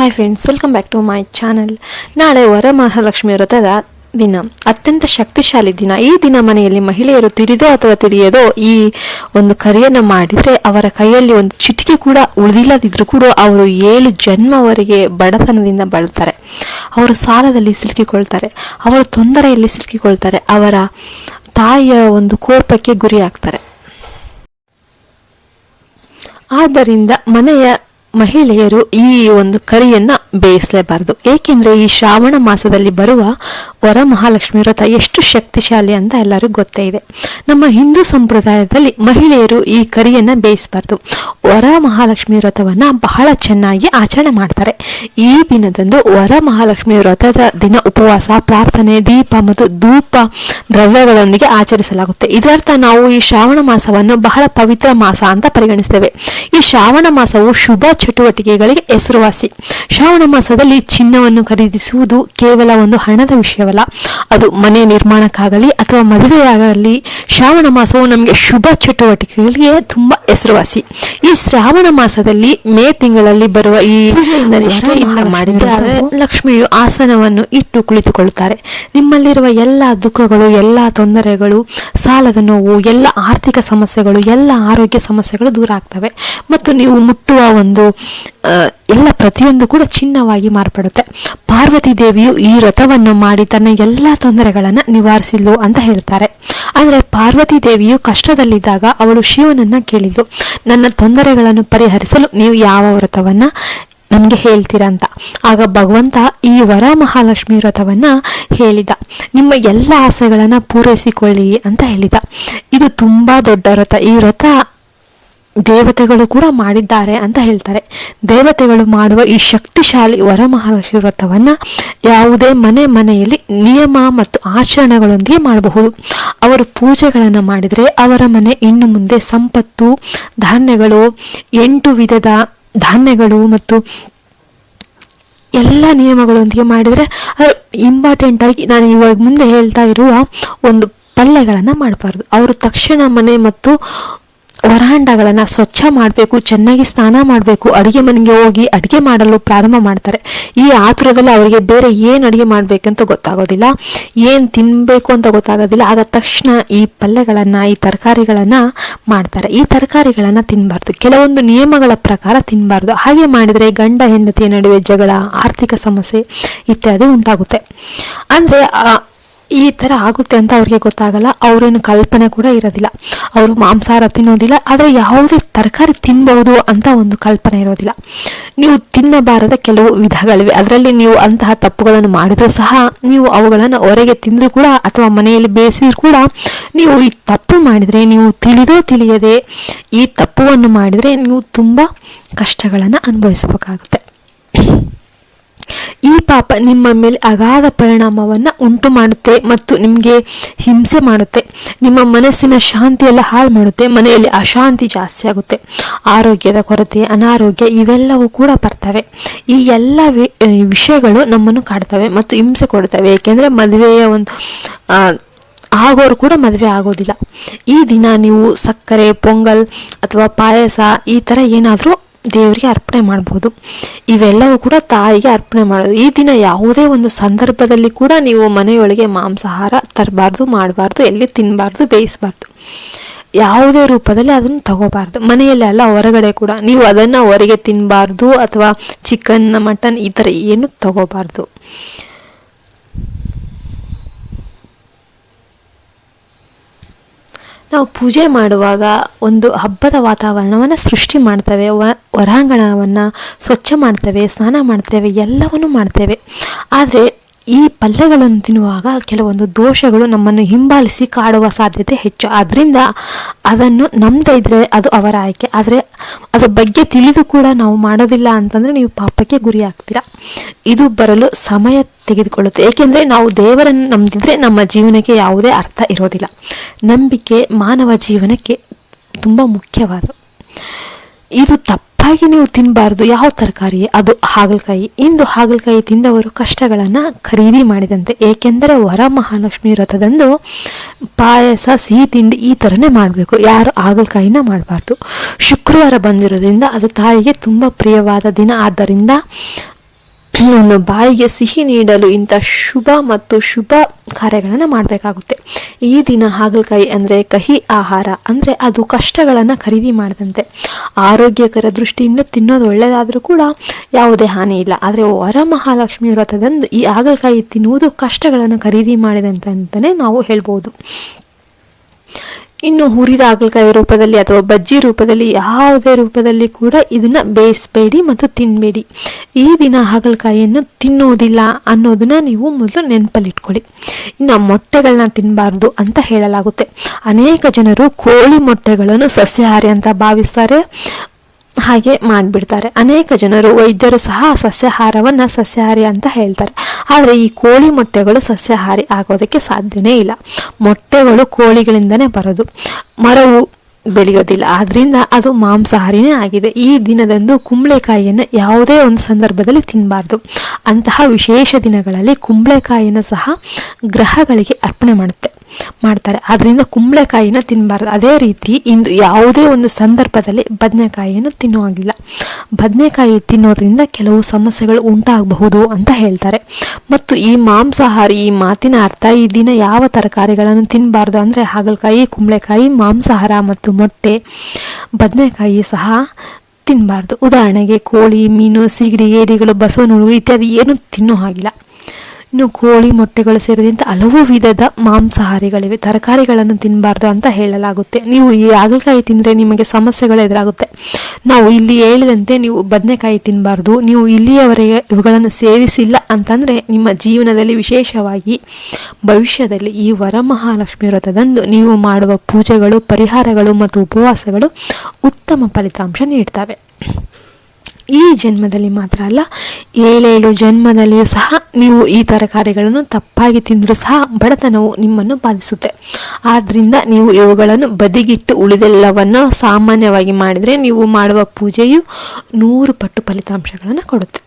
Hi friends welcome back to my channel ನಾಳೆ ವರಮಹಾಲಕ್ಷ್ಮಿ ವ್ರತದ ದಿನ. ಅತ್ಯಂತ ಶಕ್ತಿಶಾಲಿ ದಿನ. ಈ ದಿನ ಮನೆಯಲ್ಲಿ ಮಹಿಳೆಯರು ತಿಳಿದೋ ಅಥವಾ ತಿಳಿಯದೋ ಈ ಒಂದು ಕರೆಯನ್ನು ಮಾಡಿದರೆ ಅವರ ಕೈಯಲ್ಲಿ ಒಂದು ಚಿಟಿಕೆ ಕೂಡ ಉಳಿದಿಲ್ಲದಿದ್ದರೂ ಕೂಡ ಅವರು ಏಳು ಜನ್ಮವರೆಗೆ ಬಡತನದಿಂದ ಬಳತಾರೆ ಅವರು ಸಾಲದಲ್ಲಿ ಸಿಲುಕಿಕೊಳ್ತಾರೆ. ಅವರು ತೊಂದರೆಯಲ್ಲಿ ಸಿಲುಕಿಕೊಳ್ತಾರೆ. ಅವರ ತಾಯಿಯ ಒಂದು ಕೋಪಕ್ಕೆ ಗುರಿಯಾಗ್ತಾರೆ. ಆದ್ದರಿಂದ ಮನೆಯ ಮಹಿಳೆಯರು ಈ ಒಂದು ಕರಿಯನ್ನ ಬೇಯಿಸಲೇಬಾರದು. ಏಕೆಂದರೆ ಈ ಶ್ರಾವಣ ಮಾಸದಲ್ಲಿ ಬರುವ ವರ ಮಹಾಲಕ್ಷ್ಮಿ ವ್ರತ ಎಷ್ಟು ಶಕ್ತಿಶಾಲಿ ಅಂತ ಎಲ್ಲರಿಗೂ ಗೊತ್ತೇ ಇದೆ. ನಮ್ಮ ಹಿಂದೂ ಸಂಪ್ರದಾಯದಲ್ಲಿ ಮಹಿಳೆಯರು ಈ ಕರಿಯನ್ನ ಬೇಯಿಸಬಾರ್ದು. ವರ ಮಹಾಲಕ್ಷ್ಮಿ ವ್ರತವನ್ನ ಬಹಳ ಚೆನ್ನಾಗಿ ಆಚರಣೆ ಮಾಡ್ತಾರೆ. ಈ ದಿನದಂದು ವರ ಮಹಾಲಕ್ಷ್ಮಿ ವ್ರತದ ದಿನ ಉಪವಾಸ, ಪ್ರಾರ್ಥನೆ, ದೀಪ ಮತ್ತು ಧೂಪ ದ್ರವ್ಯಗಳೊಂದಿಗೆ ಆಚರಿಸಲಾಗುತ್ತೆ. ಇದರರ್ಥ ನಾವು ಈ ಶ್ರಾವಣ ಮಾಸವನ್ನು ಬಹಳ ಪವಿತ್ರ ಮಾಸ ಅಂತ ಪರಿಗಣಿಸ್ತೇವೆ. ಈ ಶ್ರಾವಣ ಮಾಸವು ಶುಭ ಚಟುವಟಿಕೆಗಳಿಗೆ ಹೆಸರುವಾಸಿ. ಶ್ರಾವಣ ಮಾಸದಲ್ಲಿ ಚಿನ್ನವನ್ನು ಖರೀದಿಸುವುದು ಕೇವಲ ಒಂದು ಹಣದ ವಿಷಯವಲ್ಲ ಅದು ಮನೆ ನಿರ್ಮಾಣಕ್ಕಾಗಲಿ ಅಥವಾ ಮದುವೆಯಾಗಲಿ ಶ್ರಾವಣ ಮಾಸವು ನಮಗೆ ಶುಭ ಚಟುವಟಿಕೆಗಳಿಗೆ ತುಂಬ ಹೆಸರುವಾಸಿ. ಈ ಶ್ರಾವಣ ಮಾಸದಲ್ಲಿ ಮೇ ತಿಂಗಳಲ್ಲಿ ಬರುವ ಈ ಮಾಡಿದ್ದಾರೆ ಮಾಡಿದರೆ ಲಕ್ಷ್ಮಿಯು ಆಸನವನ್ನು ಇಟ್ಟು ಕುಳಿತುಕೊಳ್ಳುತ್ತಾರೆ. ನಿಮ್ಮಲ್ಲಿರುವ ಎಲ್ಲ ದುಃಖಗಳು ಎಲ್ಲ ತೊಂದರೆಗಳು ಸಾಲದ ನೋವು ಎಲ್ಲ ಆರ್ಥಿಕ ಸಮಸ್ಯೆಗಳು ಎಲ್ಲ ಆರೋಗ್ಯ ಸಮಸ್ಯೆಗಳು ದೂರ ಆಗ್ತವೆ. ಮತ್ತು ನೀವು ಮುಟ್ಟುವ ಒಂದು ಎಲ್ಲ ಪ್ರತಿಯೊಂದು ಕೂಡ ಚಿನ್ನವಾಗಿ ಮಾರ್ಪಡುತ್ತೆ. ಪಾರ್ವತಿ ದೇವಿಯು ಈ ವ್ರತವನ್ನು ಮಾಡಿ ತನ್ನ ಎಲ್ಲ ತೊಂದರೆಗಳನ್ನು ನಿವಾರಿಸಿದ್ಲು ಅಂತ ಹೇಳ್ತಾರೆ. ಆದರೆ ಪಾರ್ವತಿ ದೇವಿಯು ಕಷ್ಟದಲ್ಲಿದ್ದಾಗ ಅವಳು ಶಿವನನ್ನ ಕೇಳಿದ್ಲು ನನ್ನ ತೊಂದರೆಗಳನ್ನು ಪರಿಹರಿಸಲು ನೀವು ಯಾವ ವ್ರತವನ್ನ ನಮಗೆ ಹೇಳ್ತೀರಾ ಅಂತ. ಆಗ ಭಗವಂತ ಈ ವರ ಮಹಾಲಕ್ಷ್ಮಿ ವ್ರತವನ್ನ ಹೇಳಿದ. ನಿಮ್ಮ ಎಲ್ಲ ಆಸೆಗಳನ್ನು ಪೂರೈಸಿಕೊಳ್ಳಿ ಅಂತ ಹೇಳಿದ. ಇದು ತುಂಬಾ ದೊಡ್ಡ ವ್ರತ. ಈ ವ್ರತ ದೇವತೆಗಳು ಕೂಡ ಮಾಡಿದ್ದಾರೆ ಅಂತ ಹೇಳ್ತಾರೆ. ದೇವತೆಗಳು ಮಾಡುವ ಈ ಶಕ್ತಿಶಾಲಿ ವರಮಹಾಲಕ್ಷ್ಮಿ ವ್ರತವನ್ನ ಯಾವುದೇ ಮನೆ ಮನೆಯಲ್ಲಿ ನಿಯಮ ಮತ್ತು ಆಚರಣೆಗಳೊಂದಿಗೆ ಮಾಡಬಹುದು. ಅವರು ಪೂಜೆಗಳನ್ನು ಮಾಡಿದರೆ ಅವರ ಮನೆ ಇನ್ನು ಮುಂದೆ ಸಂಪತ್ತು, ಧಾನ್ಯಗಳು, ಎಂಟು ವಿಧದ ಧಾನ್ಯಗಳು ಮತ್ತು ಎಲ್ಲ ನಿಯಮಗಳೊಂದಿಗೆ ಮಾಡಿದರೆ ಇಂಪಾರ್ಟೆಂಟ್ ಆಗಿ ನಾನು ಇವಾಗ ಮುಂದೆ ಹೇಳ್ತಾ ಇರುವ ಒಂದು ಪಲ್ಯಗಳನ್ನು ಮಾಡಬಾರ್ದು. ಅವರು ತಕ್ಷಣ ಮನೆ ಮತ್ತು ವರಾಂಡಗಳನ್ನು ಸ್ವಚ್ಛ ಮಾಡಬೇಕು, ಚೆನ್ನಾಗಿ ಸ್ನಾನ ಮಾಡಬೇಕು, ಅಡುಗೆ ಮನೆಗೆ ಹೋಗಿ ಅಡುಗೆ ಮಾಡಲು ಪ್ರಾರಂಭ ಮಾಡ್ತಾರೆ. ಈ ಆತುರದಲ್ಲಿ ಅವರಿಗೆ ಬೇರೆ ಏನು ಅಡುಗೆ ಮಾಡಬೇಕಂತ ಗೊತ್ತಾಗೋದಿಲ್ಲ. ಏನು ತಿನ್ನಬೇಕು ಅಂತ ಗೊತ್ತಾಗೋದಿಲ್ಲ. ಆಗ ತಕ್ಷಣ ಈ ಪಲ್ಯಗಳನ್ನು, ಈ ತರಕಾರಿಗಳನ್ನು ಮಾಡ್ತಾರೆ. ಈ ತರಕಾರಿಗಳನ್ನು ತಿನ್ನಬಾರ್ದು ಕೆಲವೊಂದು ನಿಯಮಗಳ ಪ್ರಕಾರ ತಿನ್ನಬಾರ್ದು ಹಾಗೆ ಮಾಡಿದರೆ ಗಂಡ, ಹೆಂಡತಿಯ ನಡುವೆ ಜಗಳ, ಆರ್ಥಿಕ ಸಮಸ್ಯೆ ಇತ್ಯಾದಿ ಉಂಟಾಗುತ್ತೆ. ಅಂದರೆ ಈ ಥರ ಆಗುತ್ತೆ ಅಂತ ಅವ್ರಿಗೆ ಗೊತ್ತಾಗಲ್ಲ. ಅವರೇನು ಕಲ್ಪನೆ ಕೂಡ ಇರೋದಿಲ್ಲ. ಅವರು ಮಾಂಸಾಹಾರ ತಿನ್ನೋದಿಲ್ಲ. ಆದರೆ ಯಾವುದೇ ತರಕಾರಿ ತಿನ್ಬಹುದು ಅಂತ ಒಂದು ಕಲ್ಪನೆ ಇರೋದಿಲ್ಲ. ನೀವು ತಿನ್ನಬಾರದ ಕೆಲವು ವಿಧಗಳಿವೆ. ಅದರಲ್ಲಿ ನೀವು ಅಂತಹ ತಪ್ಪುಗಳನ್ನು ಮಾಡಿದರೂ ಸಹ ನೀವು ಅವುಗಳನ್ನು ಹೊರಗೆ ತಿಂದರೂ ಕೂಡ ಅಥವಾ ಮನೆಯಲ್ಲಿ ಬೇಯಿಸಿದ್ರು ಕೂಡ ನೀವು ಈ ತಪ್ಪು ಮಾಡಿದರೆ, ನೀವು ತಿಳಿದೋ ತಿಳಿಯದೆ ಈ ತಪ್ಪುವನ್ನು ಮಾಡಿದರೆ ನೀವು ತುಂಬ ಕಷ್ಟಗಳನ್ನು ಅನುಭವಿಸಬೇಕಾಗುತ್ತೆ. ಈ ಪಾಪ ನಿಮ್ಮ ಮೇಲೆ ಅಗಾಧ ಪರಿಣಾಮವನ್ನು ಉಂಟು ಮಾಡುತ್ತೆ ಮತ್ತು ನಿಮಗೆ ಹಿಂಸೆ ಮಾಡುತ್ತೆ. ನಿಮ್ಮ ಮನಸ್ಸಿನ ಶಾಂತಿಯೆಲ್ಲ ಹಾಳು ಮಾಡುತ್ತೆ. ಮನೆಯಲ್ಲಿ ಅಶಾಂತಿ ಜಾಸ್ತಿ ಆಗುತ್ತೆ. ಆರೋಗ್ಯದ ಕೊರತೆ, ಅನಾರೋಗ್ಯ ಇವೆಲ್ಲವೂ ಕೂಡ ಬರ್ತವೆ. ಈ ಎಲ್ಲ ವಿಷಯಗಳು ನಮ್ಮನ್ನು ಕಾಡ್ತವೆ ಮತ್ತು ಹಿಂಸೆ ಕೊಡ್ತವೆ. ಏಕೆಂದರೆ ಮದುವೆಯ ಒಂದು ಆಗೋರು ಕೂಡ ಮದುವೆ ಆಗೋದಿಲ್ಲ. ಈ ದಿನ ನೀವು ಸಕ್ಕರೆ, ಪೊಂಗಲ್ ಅಥವಾ ಪಾಯಸ ಈ ಥರ ಏನಾದರೂ ದೇವರಿಗೆ ಅರ್ಪಣೆ ಮಾಡ್ಬೋದು. ಇವೆಲ್ಲವೂ ಕೂಡ ತಾಯಿಗೆ ಅರ್ಪಣೆ ಮಾಡೋದು. ಈ ದಿನ ಯಾವುದೇ ಒಂದು ಸಂದರ್ಭದಲ್ಲಿ ಕೂಡ ನೀವು ಮನೆಯೊಳಗೆ ಮಾಂಸಾಹಾರ ತರಬಾರ್ದು, ಮಾಡಬಾರ್ದು, ಎಲ್ಲಿ ತಿನ್ನಬಾರ್ದು ಬೇಯಿಸಬಾರ್ದು. ಯಾವುದೇ ರೂಪದಲ್ಲಿ ಅದನ್ನು ತಗೋಬಾರ್ದು. ಮನೆಯಲ್ಲಿ ಅಲ್ಲ, ಹೊರಗಡೆ ಕೂಡ. ನೀವು ಅದನ್ನು ಹೊರಗೆ ತಿನ್ನಬಾರ್ದು ಅಥವಾ ಚಿಕನ್ ಮಟನ್ ಈ ಥರ ಏನು ತಗೋಬಾರ್ದು. ನಾವು ಪೂಜೆ ಮಾಡುವಾಗ ಒಂದು ಹಬ್ಬದ ವಾತಾವರಣವನ್ನು ಸೃಷ್ಟಿ ಮಾಡ್ತೇವೆ ಹೊರಾಂಗಣವನ್ನು ಸ್ವಚ್ಛ ಮಾಡ್ತೇವೆ, ಸ್ನಾನ ಮಾಡ್ತೇವೆ, ಎಲ್ಲವನ್ನೂ ಮಾಡ್ತೇವೆ. ಆದರೆ ಈ ಪಲ್ಯಗಳನ್ನು ತಿನ್ನುವಾಗ ಕೆಲವೊಂದು ದೋಷಗಳು ನಮ್ಮನ್ನು ಹಿಂಬಾಲಿಸಿ ಕಾಡುವ ಸಾಧ್ಯತೆ ಹೆಚ್ಚು. ಆದ್ದರಿಂದ ಅದನ್ನು ನಮ್ಮದೇ ಇದ್ರೆ ಅದು ಅವರ ಆಯ್ಕೆ. ಆದರೆ ಅದರ ಬಗ್ಗೆ ತಿಳಿದು ಕೂಡ ನಾವು ಮಾಡೋದಿಲ್ಲ ಅಂತಂದರೆ ನೀವು ಪಾಪಕ್ಕೆ ಗುರಿ ಆಗ್ತೀರಾ. ಇದು ಬರಲು ಸಮಯ ತೆಗೆದುಕೊಳ್ಳುತ್ತೆ. ಏಕೆಂದರೆ ನಾವು ದೇವರನ್ನು ನಂಬಿದ್ರೆ ನಮ್ಮ ಜೀವನಕ್ಕೆ ಯಾವುದೇ ಅರ್ಥ ಇರೋದಿಲ್ಲ. ನಂಬಿಕೆ ಮಾನವ ಜೀವನಕ್ಕೆ ತುಂಬ ಮುಖ್ಯವಾದ ಇದು ತಪ್ಪಾಗಿ ನೀವು ತಿನ್ನಬಾರ್ದು ಯಾವ ತರಕಾರಿ, ಅದು ಹಾಗಲಕಾಯಿ. ಇಂದು ಹಾಗಲಕಾಯಿ ತಿಂದವರು ಕಷ್ಟಗಳನ್ನು ಖರೀದಿ ಮಾಡಿದಂತೆ. ಏಕೆಂದರೆ ವರ ಮಹಾಲಕ್ಷ್ಮಿ ವ್ರತದಂದು ಪಾಯಸ, ಸಿಹಿ ತಿಂಡಿ ಈ ಥರನೇ ಮಾಡಬೇಕು. ಯಾರು ಹಾಗಲಕಾಯಿನ ಮಾಡಬಾರ್ದು. ಶುಕ್ರವಾರ ಬಂದಿರೋದ್ರಿಂದ ಅದು ತಾಯಿಗೆ ತುಂಬ ಪ್ರಿಯವಾದ ದಿನ. ಆದ್ದರಿಂದ ಒಂದು ಬಾಯಿಗೆ ಸಿಹಿ ನೀಡಲು ಇಂಥ ಶುಭ ಮತ್ತು ಶುಭ ಕಾರ್ಯಗಳನ್ನು ಮಾಡಬೇಕಾಗುತ್ತೆ. ಈ ದಿನ ಹಾಗಲಕಾಯಿ ಅಂದರೆ ಕಹಿ ಆಹಾರ, ಅಂದರೆ ಅದು ಕಷ್ಟಗಳನ್ನು ಖರೀದಿ ಮಾಡಿದಂತೆ. ಆರೋಗ್ಯಕರ ದೃಷ್ಟಿಯಿಂದ ತಿನ್ನೋದು ಒಳ್ಳೆಯದಾದರೂ ಕೂಡ ಯಾವುದೇ ಹಾನಿ ಇಲ್ಲ. ಆದರೆ ವರಮಹಾಲಕ್ಷ್ಮಿ ವ್ರತದಂದು ಈ ಹಾಗಲಕಾಯಿ ತಿನ್ನುವುದು ಕಷ್ಟಗಳನ್ನು ಖರೀದಿ ಮಾಡಿದಂತೆ ಅಂತಲೇ ನಾವು ಹೇಳ್ಬೋದು. ಇನ್ನು ಹುರಿದ ಹಾಗಲಕಾಯಿ ರೂಪದಲ್ಲಿ ಅಥವಾ ಬಜ್ಜಿ ರೂಪದಲ್ಲಿ ಯಾವುದೇ ರೂಪದಲ್ಲಿ ಕೂಡ ಇದನ್ನ ಬೇಯಿಸಬೇಡಿ ಮತ್ತು ತಿನ್ನಬೇಡಿ ಈ ದಿನ ಹಾಗಲಕಾಯಿಯನ್ನು ತಿನ್ನೋದಿಲ್ಲ ಅನ್ನೋದನ್ನ ನೀವು ಮೊದಲು ನೆನಪಲ್ಲಿಟ್ಕೊಳ್ಳಿ. ಇನ್ನು ಮೊಟ್ಟೆಗಳನ್ನ ತಿನ್ನಬಾರ್ದು ಅಂತ ಹೇಳಲಾಗುತ್ತೆ. ಅನೇಕ ಜನರು ಕೋಳಿ ಮೊಟ್ಟೆಗಳನ್ನು ಸಸ್ಯಾಹಾರಿ ಅಂತ ಭಾವಿಸ್ತಾರೆ. ಹಾಗೆ ಮಾಡಿಬಿಡ್ತಾರೆ. ಅನೇಕ ಜನರು ವೈದ್ಯರು ಸಹ ಸಸ್ಯಾಹಾರವನ್ನು ಸಸ್ಯಾಹಾರಿ ಅಂತ ಹೇಳ್ತಾರೆ. ಆದರೆ ಈ ಕೋಳಿ ಮೊಟ್ಟೆಗಳು ಸಸ್ಯಾಹಾರಿ ಆಗೋದಕ್ಕೆ ಸಾಧ್ಯನೇ ಇಲ್ಲ. ಮೊಟ್ಟೆಗಳು ಕೋಳಿಗಳಿಂದನೇ ಬರೋದು. ಮರವು ಬೆಳೆಯೋದಿಲ್ಲ. ಆದ್ದರಿಂದ ಅದು ಮಾಂಸಾಹಾರಿನೇ ಆಗಿದೆ. ಈ ದಿನದಂದು ಕುಂಬಳೆಕಾಯಿಯನ್ನು ಯಾವುದೇ ಒಂದು ಸಂದರ್ಭದಲ್ಲಿ ತಿನ್ನಬಾರ್ದು ಅಂತಹ ವಿಶೇಷ ದಿನಗಳಲ್ಲಿ ಕುಂಬಳೆಕಾಯಿಯನ್ನು ಸಹ ಗ್ರಹಗಳಿಗೆ ಅರ್ಪಣೆ ಮಾಡುತ್ತೆ. ಮಾಡ್ತಾರೆ. ಅದರಿಂದ ಕುಂಬಳಕಾಯಿನ ತಿನ್ನಬಾರ್ದು ಅದೇ ರೀತಿ ಇಂದು ಯಾವುದೇ ಒಂದು ಸಂದರ್ಭದಲ್ಲಿ ಬದನೆಕಾಯಿಯನ್ನು ತಿನ್ನುವಾಗಿಲ್ಲ. ಬದನೆಕಾಯಿ ತಿನ್ನೋದ್ರಿಂದ ಕೆಲವು ಸಮಸ್ಯೆಗಳು ಉಂಟಾಗಬಹುದು ಅಂತ ಹೇಳ್ತಾರೆ. ಮತ್ತು ಈ ಮಾಂಸಾಹಾರಿ, ಈ ಮಾತಿನ ಅರ್ಥ ಈ ದಿನ ಯಾವ ತರಕಾರಿಗಳನ್ನು ತಿನ್ನಬಾರ್ದು ಅಂದರೆ ಹಾಗಲಕಾಯಿ, ಕುಂಬಳಕಾಯಿ, ಮಾಂಸಾಹಾರ ಮತ್ತು ಮೊಟ್ಟೆ ಬದನೆಕಾಯಿ ಸಹ ತಿನ್ನಬಾರ್ದು ಉದಾಹರಣೆಗೆ ಕೋಳಿ, ಮೀನು, ಸಿಗಡಿ ಏಡಿಗಳು ಬಸವನಹುಳು ಇತ್ಯಾದಿ ಏನು ತಿನ್ನೋ ಹಾಗಿಲ್ಲ ಇನ್ನು ಕೋಳಿ ಮೊಟ್ಟೆಗಳು ಸೇರಿದಂತೆ ಹಲವು ವಿಧದ ಮಾಂಸಾಹಾರಿಗಳಿವೆ. ತರಕಾರಿಗಳನ್ನು ತಿನ್ನಬಾರ್ದು ಅಂತ ಹೇಳಲಾಗುತ್ತೆ. ನೀವು ಈ ಹಾಗಲಕಾಯಿ ತಿಂದರೆ ನಿಮಗೆ ಸಮಸ್ಯೆಗಳು ಎದುರಾಗುತ್ತೆ. ನಾವು ಇಲ್ಲಿ ಹೇಳಿದಂತೆ ನೀವು ಬದನೆಕಾಯಿ ತಿನ್ನಬಾರ್ದು ನೀವು ಇಲ್ಲಿಯವರೆಗೆ ಇವುಗಳನ್ನು ಸೇವಿಸಿಲ್ಲ ಅಂತಂದರೆ ನಿಮ್ಮ ಜೀವನದಲ್ಲಿ ವಿಶೇಷವಾಗಿ ಭವಿಷ್ಯದಲ್ಲಿ ಈ ವರಮಹಾಲಕ್ಷ್ಮಿ ವ್ರತದಂದು ನೀವು ಮಾಡುವ ಪೂಜೆಗಳು, ಪರಿಹಾರಗಳು ಮತ್ತು ಉಪವಾಸಗಳು ಉತ್ತಮ ಫಲಿತಾಂಶ ನೀಡ್ತವೆ. ಈ ಜನ್ಮದಲ್ಲಿ ಮಾತ್ರ ಅಲ್ಲ, ಏಳೇಳು ಜನ್ಮದಲ್ಲಿಯೂ ಸಹ ನೀವು ಈ ತರಕಾರಿಗಳನ್ನು ತಪ್ಪಾಗಿ ತಿಂದರೂ ಸಹ ಬಡತನವು ನಿಮ್ಮನ್ನು ಬಾಧಿಸುತ್ತೆ. ಆದ್ದರಿಂದ ನೀವು ಇವುಗಳನ್ನು ಬದಿಗಿಟ್ಟು ಉಳಿದೆಲ್ಲವನ್ನು ಸಾಮಾನ್ಯವಾಗಿ ಮಾಡಿದರೆ ನೀವು ಮಾಡುವ ಪೂಜೆಯು ನೂರು ಪಟ್ಟು ಫಲಿತಾಂಶಗಳನ್ನು ಕೊಡುತ್ತೆ.